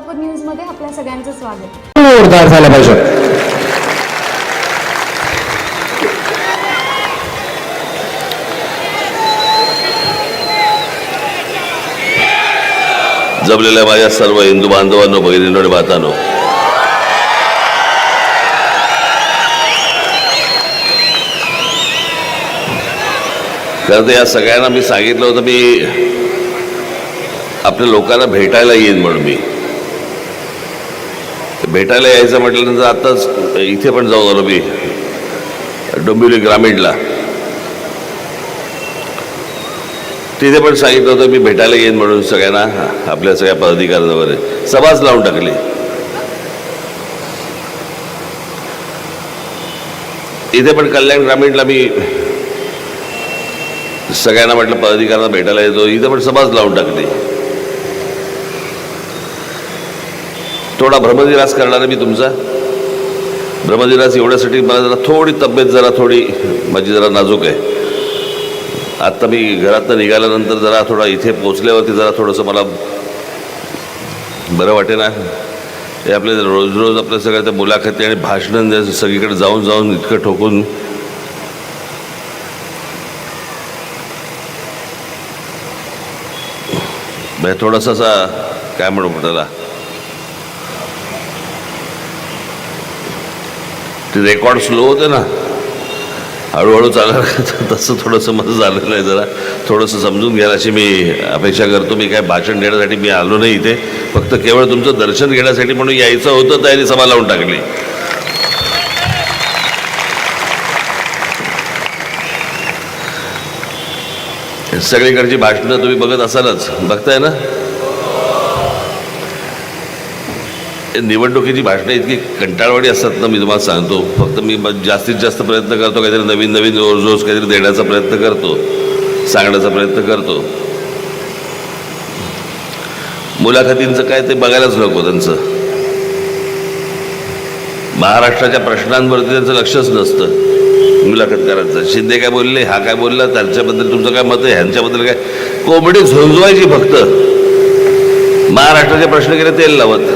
सोलापूर न्यूजमध्ये आपल्या सगळ्यांचं स्वागत. जोरदार झाला पाहिजे. जमलेल्या माझ्या सर्व हिंदू बांधवांनो भगिनींनो आणि मातांनो. खरं तर या सगळ्यांना मी सांगितलं होतं मी आपल्या लोकांना भेटायला येईन म्हणून मी. भेटायला यायचं म्हटल्यानंतर आताच इथे पण जाऊन आलो मी. डोंबिवली ग्रामीणला. तिथे पण सांगितलं होतं मी भेटायला येईन म्हणून सगळ्यांना आपल्या सगळ्या पदाधिकाऱ्यांना वगैरे सभाच लावून टाकली. इथे पण कल्याण ग्रामीणला मी सगळ्यांना म्हटलं पदाधिकाऱ्यांना भेटायला येतो. इथे पण सभाच लावून टाकली. थोडा भ्रमदिरास करणार मी तुमचा. भ्रमदिरास एवढ्यासाठी मला जरा थोडी तब्येत जरा थोडी माझी जरा नाजूक आहे. आत्ता मी घरातनं निघाल्यानंतर जरा थोडा इथे पोचल्यावरती जरा थोडंसं मला बरं वाटे ना हे आपले रोज रोज आपल्या सगळ्या त्या मुलाखती आणि भाषणं सगळीकडे जाऊन जाऊन इतकं ठोकून. म्हणजे थोडासा असा काय म्हणू त्याला ते रेकॉर्ड स्लो होते ना. हळूहळू चालणार तसं थोडंसं माझं झालेलं आहे जरा. थोडंसं समजून घ्यायला अशी मी अपेक्षा करतो. मी काय भाषण देण्यासाठी मी आलो नाही इथे. फक्त केवळ तुमचं दर्शन घेण्यासाठी म्हणून यायचं होतं तयारी सभा लावून टाकली. सगळीकडची भाषणं तुम्ही बघत असालच. बघताय ना हे निवडणुकीची भाषणं इतकी कंटाळवाडी असतात ना मी तुम्हाला सांगतो. फक्त मी जास्तीत जास्त प्रयत्न करतो काहीतरी नवीन नवीन रोज काहीतरी देण्याचा प्रयत्न करतो सांगण्याचा प्रयत्न करतो. मुलाखतींचं काय ते बघायलाच नको त्यांचं. महाराष्ट्राच्या प्रश्नांवरती त्यांचं लक्षच नसतं मुलाखतकारांचं शिंदे काय बोलले हा काय बोलला त्यांच्याबद्दल तुमचं काय मत आहे ह्यांच्याबद्दल काय? कोंबडी झोंजवायची फक्त. महाराष्ट्राचे प्रश्न केले तेल लावत.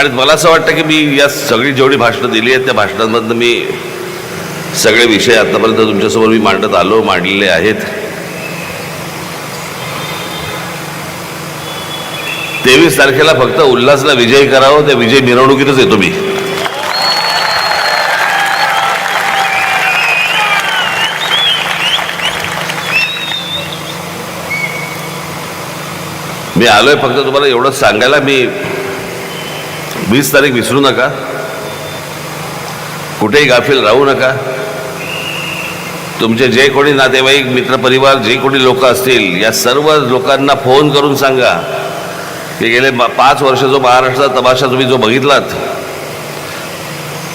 आणि मला असं वाटतं की मी या सगळी जेवढी भाषणं दिली आहेत त्या भाषणांमधनं मी सगळे विषय आतापर्यंत तुमच्यासमोर मी मांडत आलो मांडलेले आहेत. तेवीस तारखेला फक्त उल्हासला विजयी करावं त्या विजय मिरवणुकीतच येतो मी. मी आलोय फक्त तुम्हाला एवढं सांगायला मी वीस तारीख विसरू नका. कुठेही गाफील राहू नका. तुमचे जे कोणी नातेवाईक मित्रपरिवार जे कोणी लोक असतील या सर्व लोकांना फोन करून सांगा की गेले पाच वर्ष जो महाराष्ट्राचा तमाशा तुम्ही जो बघितलात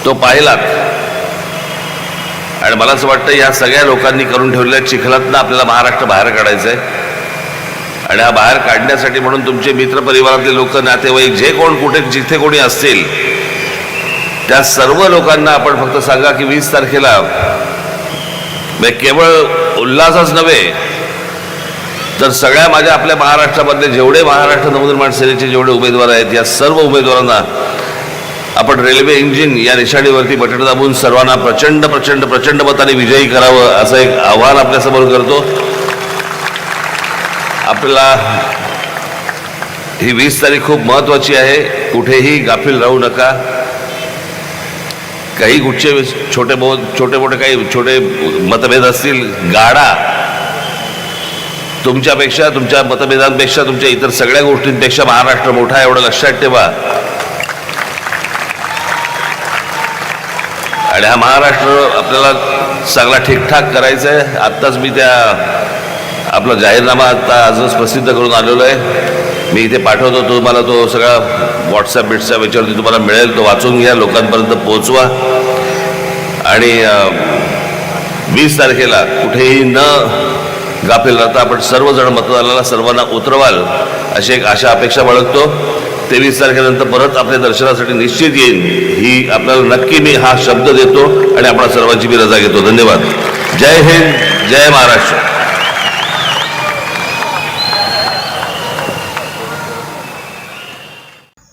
तो पाहिलात. आणि मला असं वाटतं या सगळ्या लोकांनी करून ठेवलेल्या चिखलातनं आपल्याला महाराष्ट्र बाहेर काढायचं आहे आणि हा बाहेर काढण्यासाठी म्हणून तुमचे मित्र परिवारातले लोक नातेवाईक जे कोण कुठे जिथे कोणी असतील त्या सर्व लोकांना आपण फक्त सांगा की वीस तारखेला म्हणजे केवळ उल्हासच नव्हे तर सगळ्या माझ्या आपल्या महाराष्ट्रामधले जेवढे महाराष्ट्र नवनिर्माण सेनेचे जेवढे उमेदवार आहेत या सर्व उमेदवारांना आपण रेल्वे इंजिन या निशाणीवरती बटण दाबून सर्वांना प्रचंड प्रचंड प्रचंड मताने विजयी करावं असं एक आव्हान आपल्यासमोर करतो. आपल्याला ही वीस तारीख खूप महत्वाची आहे. कुठेही गाफील राहू नका. काही कुठचे छोटे बहुत छोटे मोठे काही छोटे मतभेद असतील गाडा. तुमच्यापेक्षा तुमच्या मतभेदांपेक्षा तुमच्या इतर सगळ्या गोष्टींपेक्षा महाराष्ट्र मोठा आहे एवढं लक्षात ठेवा. आणि हा महाराष्ट्र आपल्याला चांगला ठीकठाक करायचा आहे आत्ताच मी त्या आपला जाहीरनामा आता आजच प्रसिद्ध करून आलेलो आहे. मी इथे पाठवतो तुम्हाला तो सगळा व्हॉट्सॲप बिट्सअप याच्यावरती तुम्हाला मिळेल. तो वाचून घ्या लोकांपर्यंत पोहोचवा. आणि वीस तारखेला कुठेही न गाफील राहता आपण सर्वजण मतदानाला सर्वांना उतरवाल अशी एक आशा अपेक्षा बाळगतो. तेवीस तारखेनंतर परत आपल्या दर्शनासाठी निश्चित येईन ही आपल्याला नक्की मी हा शब्द देतो आणि आपल्या सर्वांची मी रजा घेतो. धन्यवाद. जय हिंद जय महाराष्ट्र.